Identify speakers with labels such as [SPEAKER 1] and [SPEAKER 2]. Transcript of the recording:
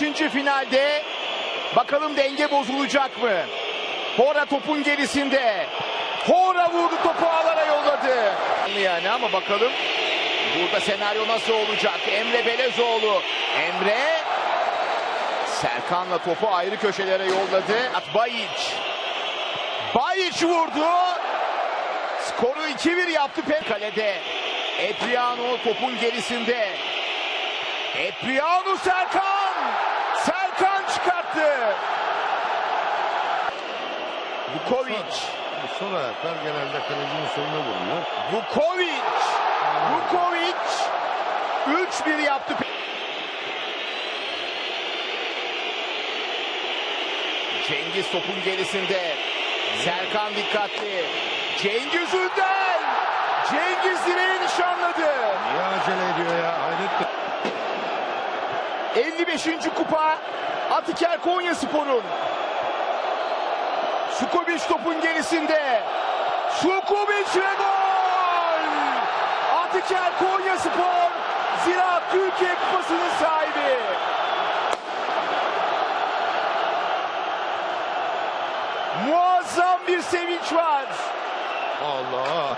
[SPEAKER 1] Üçüncü finalde bakalım denge bozulacak mı? Hora topun gerisinde. Hora vurdu topu ağlara yolladı. Yani ama bakalım burada senaryo nasıl olacak? Emre Belezoğlu. Emre Serkan'la topu ayrı köşelere yolladı. At Bayiç. Bayiç vurdu. Skoru 2-1 yaptı Pep kalede. Epriano topun gerisinde. Epriano Serkan. Serkan çıkarttı. Vukovic.
[SPEAKER 2] Son ayaklar genelde kalecinin soluna vuruyor.
[SPEAKER 1] Vukovic. Vukovic. 3-1 yaptı. Cengiz topun gerisinde. Serkan dikkatli. Cengiz Ünder. Cengiz direği nişanladı.
[SPEAKER 2] Niye
[SPEAKER 1] 55. kupa Atiker Konya Spor'un. Sukovic topun gerisinde. Sukovic ve gol! Atiker Konya Spor Ziraat Türkiye Kupası'nın sahibi. Muazzam bir sevinç var.
[SPEAKER 2] Allah.